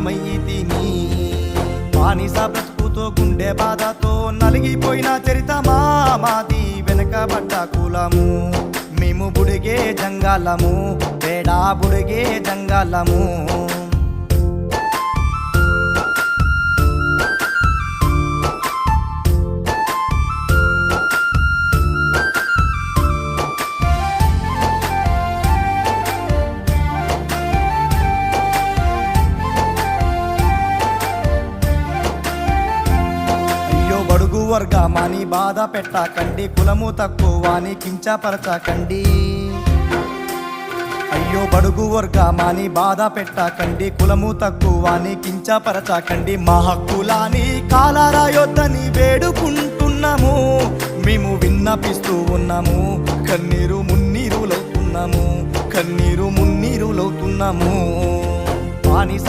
మయ్యితిని బ్రతుకుతో గుండె బాధతో నలిగిపోయిన చరితమా మాది వెనకబడ్డ కులము. మేము బుడిగే జంగాలము పేడా బుడిగే జంగాలము. వర్గమాని బాధ పెట్టకండి కులము తక్కువ అని కించపరచకండి. అయ్యో బడుగు వర్గమాని బాధ పెట్టకండి కులము తక్కువ అని కించపరచకండి. మా హక్కులాని కాలారాయొద్దని వేడుకుంటున్నాము. మేము విన్నపిస్తూ ఉన్నాము కన్నీరు మున్నీరులవుతున్నాము కన్నీరు మున్నీరులవుతున్నాము బానిస